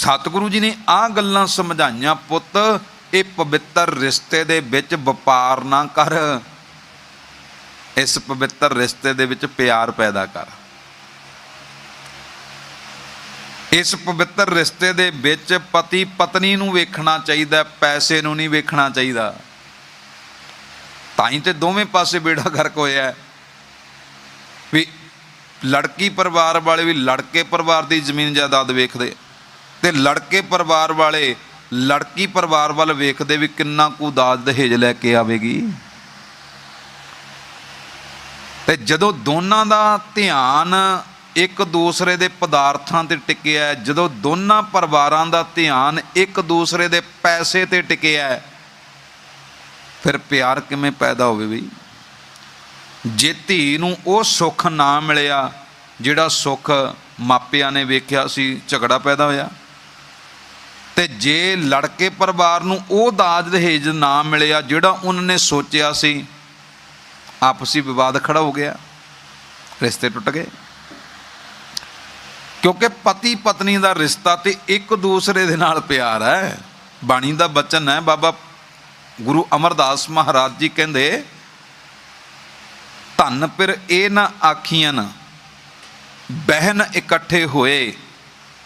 ਸਤਿਗੁਰੂ ਜੀ ਨੇ ਆ ਗੱਲਾਂ ਸਮਝਾਈਆਂ, ਪੁੱਤ, ਇਹ ਪਵਿੱਤਰ ਰਿਸ਼ਤੇ ਦੇ ਵਿੱਚ ਵਪਾਰ ਨਾ ਕਰ। ਇਸ ਪਵਿੱਤਰ ਰਿਸ਼ਤੇ ਦੇ ਵਿੱਚ ਪਿਆਰ ਪੈਦਾ ਕਰ। ਇਸ ਪਵਿੱਤਰ ਰਿਸ਼ਤੇ ਦੇ ਵਿੱਚ ਪਤੀ ਪਤਨੀ ਨੂੰ ਵੇਖਣਾ ਚਾਹੀਦਾ, ਪੈਸੇ ਨੂੰ ਨਹੀਂ ਵੇਖਣਾ ਚਾਹੀਦਾ। ਤਾਂ ਹੀ ਤੇ ਦੋਵੇਂ ਪਾਸੇ ਬੇੜਾ ਗਰਕ ਹੋਇਆ ਵੀ ਲੜਕੀ ਪਰਿਵਾਰ ਵਾਲੇ ਵੀ ਲੜਕੇ ਪਰਿਵਾਰ ਦੀ ਜ਼ਮੀਨ ਜਾਇਦਾਦ ਵੇਖਦੇ ਤੇ ਲੜਕੇ ਪਰਿਵਾਰ ਵਾਲੇ, ਲੜਕੀ ਪਰਿਵਾਰ ਵੱਲ ਵੇਖਦੇ ਵੀ ਕਿੰਨਾ ਕੁ ਦਾਜ ਦਹੇਜ ਲੈ ਕੇ ਆਵੇਗੀ। ਤੇ ਜਦੋਂ ਦੋਨਾਂ ਦਾ ਧਿਆਨ ਇੱਕ ਦੂਸਰੇ ਦੇ ਪਦਾਰਥਾਂ ਤੇ ਟਿਕਿਆ, ਜਦੋਂ ਦੋਨਾਂ ਪਰਿਵਾਰਾਂ ਦਾ ਧਿਆਨ ਇੱਕ ਦੂਸਰੇ ਦੇ ਪੈਸੇ ਤੇ ਟਿਕਿਆ, ਫਿਰ ਪਿਆਰ ਕਿਵੇਂ ਪੈਦਾ ਹੋਵੇ ਬਈ? ਜੇ ਧੀ ਨੂੰ ਉਹ ਸੁੱਖ ਨਾ ਮਿਲਿਆ, ਜਿਹੜਾ ਸੁੱਖ ਮਾਪਿਆਂ ਨੇ ਵੇਖਿਆ ਸੀ, ਝਗੜਾ ਪੈਦਾ ਹੋਇਆ। ਤੇ ਜੇ ਲੜਕੇ ਪਰਿਵਾਰ ਨੂੰ ਉਹ ਦਾਜ ਦਹੇਜ ਨਾ ਮਿਲਿਆ ਜਿਹੜਾ ਉਹਨਾਂ ਨੇ ਸੋਚਿਆ ਸੀ, ਆਪਸੀ ਵਿਵਾਦ ਖੜਾ ਹੋ ਗਿਆ, ਰਿਸ਼ਤੇ ਟੁੱਟ ਗਏ। ਕਿਉਂਕਿ ਪਤੀ ਪਤਨੀ ਦਾ ਰਿਸ਼ਤਾ ਤੇ ਇੱਕ ਦੂਸਰੇ ਦੇ ਨਾਲ ਪਿਆਰ ਹੈ, ਬਾਣੀ ਦਾ ਬਚਨ ਹੈ, ਬਾਬਾ ਗੁਰੂ ਅਮਰਦਾਸ ਮਹਾਰਾਜ ਜੀ ਕਹਿੰਦੇ, ਧੰਨ ਪਿਰ ਇਹ ਨਾ ਆਖੀਆਂ ਬਹਿਨ ਇਕੱਠੇ ਹੋਏ।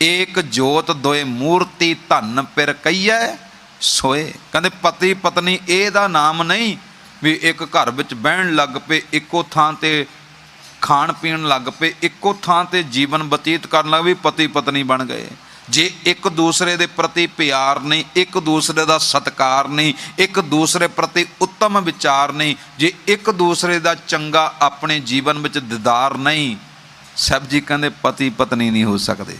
ਏਕ ਜੋਤ ਦੋਏ ਮੂਰਤੀ ਧੰਨ ਪਿਰ ਕਈਐ ਸੋਏ। ਕਹਿੰਦੇ ਪਤੀ ਪਤਨੀ, ਇਹਦਾ ਨਾਮ ਨਹੀਂ ਵੀ ਇੱਕ ਘਰ ਵਿੱਚ ਬਹਿਣ ਲੱਗ ਪਏ, ਇੱਕੋ ਥਾਂ ਤੇ ਖਾਣ ਪੀਣ ਲੱਗ ਪਏ, ਇੱਕੋ ਥਾਂ ਤੇ ਜੀਵਨ ਬਤੀਤ ਕਰਨ ਲੱਗ ਵੀ ਪਤੀ ਪਤਨੀ ਬਣ ਗਏ। ਜੇ ਇੱਕ ਦੂਸਰੇ ਦੇ ਪ੍ਰਤੀ ਪਿਆਰ ਨਹੀਂ, ਇੱਕ ਦੂਸਰੇ ਦਾ ਸਤਿਕਾਰ ਨਹੀਂ, ਇੱਕ ਦੂਸਰੇ ਪ੍ਰਤੀ ਉੱਤਮ ਵਿਚਾਰ ਨਹੀਂ, ਜੇ ਇੱਕ ਦੂਸਰੇ ਦਾ ਚੰਗਾ ਆਪਣੇ ਜੀਵਨ ਵਿੱਚ ਦਿਦਾਰ ਨਹੀਂ, ਸਭ ਜੀ ਕਹਿੰਦੇ ਪਤੀ ਪਤਨੀ ਨਹੀਂ ਹੋ ਸਕਦੇ।